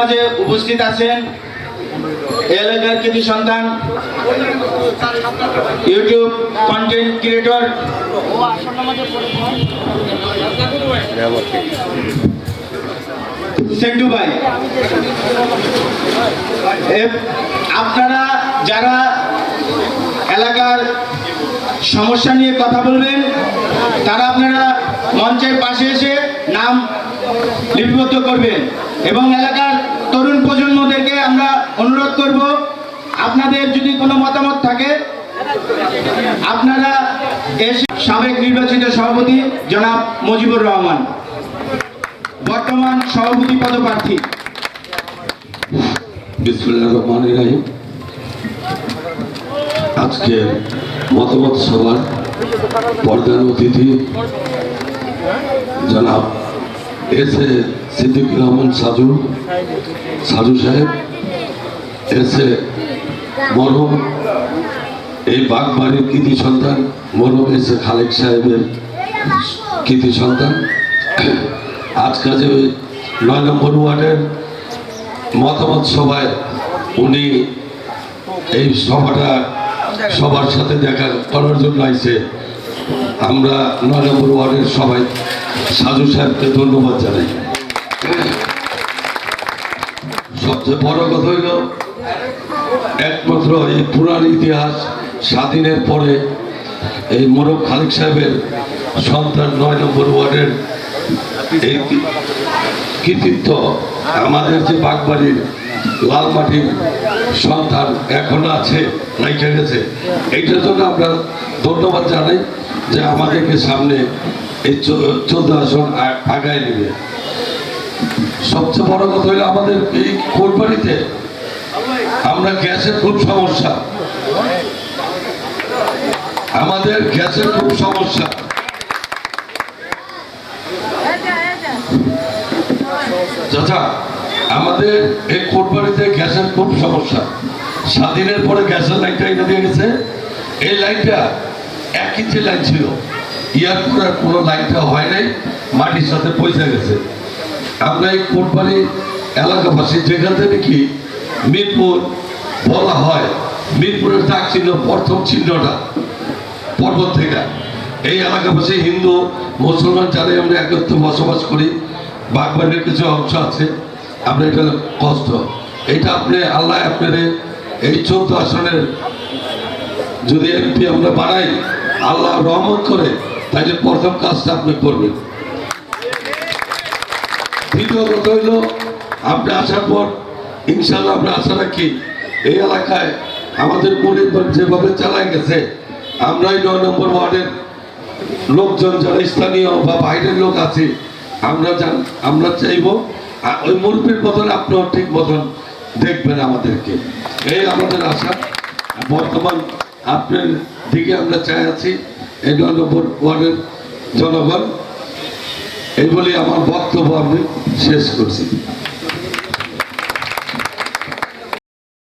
মাঝে উপস্থিত আছেন এলাকার কৃতি সন্তান, ইউটিউব কন্টেন্ট ক্রিয়েটর সেন্টু ভাই। আপনারা যারা এলাকার সমস্যা নিয়ে কথা বলবেন, তারা আপনারা মঞ্চের পাশে এসে নাম লিপিবদ্ধ করবেন এবং এলাকার তরুণ প্রজন্মদেরকে আমরা অনুরোধ করব, আপনাদের যদি কোনো মতামত থাকে, আপনারা এসে সাবেক নির্বাচিত সভাপতি জনাব মুজিবুর রহমান, বর্তমান সভাপতি পদপ্রার্থী। আজকে মতামত সভার প্রধান অতিথি জনাব এস এ সিদ্দিকুর রহমান সাজু সাজু সাহেব, এস মরহম, এই বাগবাড়ির কৃতি সন্তান, মরহম এস খালেক সাহেবের কৃতি সন্তান। আজকে যে নয় নম্বর ওয়ার্ডের মতামত সভায় উনি এই সভাটা সবার সাথে দেখা করার জন্য আইছে আমরা নয় নম্বর ওয়ার্ডের সবাই সাজু সাহেবকে ধন্যবাদ জানাই। সবচেয়ে বড় কথা হইল, একমাত্র এই পুরান ইতিহাস স্বাধীনের পরে এই মোরব খালিক সাহেবের সন্তান নয় নম্বর ওয়ার্ডের এই কৃতিত্ব, আমাদের যে বাগবাড়ির লাল মাটির সন্তান এখনও আছে রাইখে গেছে, এইটার জন্য আমরা ধন্যবাদ জানাই। যে আমাদেরকে সামনে এই চোদ্দ আসন আগায় নেবে। সবচেয়ে বড় কথা হলো আমাদের এই কোটবাড়িতে আমরা গ্যাসের খুব সমস্যা। আমাদের গ্যাসের খুব সমস্যা। চাচা, আমাদের এই কোটবাড়িতে গ্যাসের খুব সমস্যা। স্বাধীনের পরে গ্যাসের লাইনটা এনে দিয়ে গেছে। এই লাইনটা এক ইঞ্চি লাইন ছিল। ইয়ার পরে আর কোনো লাইনটা হয় নাই, মাটির সাথে পয়সা গেছে। আমরা এই কোটবাড়ি এলাকাবাসী, যেখান থেকে কি মিরপুর বলা হয়, মিরপুরের দাগ চিহ্ন, প্রথম চিহ্নটা, পর্বত থেকে। এই এলাকাবাসী হিন্দু, মুসলমান যারাই আমরা একত্রে বসবাস করি, বাগবানের কিছু অংশ আছে আপনার এটা কষ্ট। এটা আপনি, আল্লাহ আপনার এই চৌদ্দ আসনের যদি এমপি আমরা বানাই আল্লাহ রহমত করে তাহলে প্রথম কাজটা আপনি করবেন। দ্বিতীয় কথা হইল, আপনি আসার পর ইনশাল্লাহ আমরা আশা রাখি, এই এলাকায় আমাদের পরিবার যেভাবে চালায় গেছে, আমরাই নয় নম্বর ওয়ার্ডের লোকজন, যারা স্থানীয় বা বাইরের লোক আছে, আমরা জান, আমরা চাইব ওই মুরব্বীর মতন আপনিও ঠিক মতন দেখবেন আমাদেরকে। এই আমাদের আশা। বর্তমান আপনার দিকে আমরা চাই আছি, এই নয় ওয়ার্ডের জনগণ। এই বলে আমার বক্তব্য আমি শেষ করছি।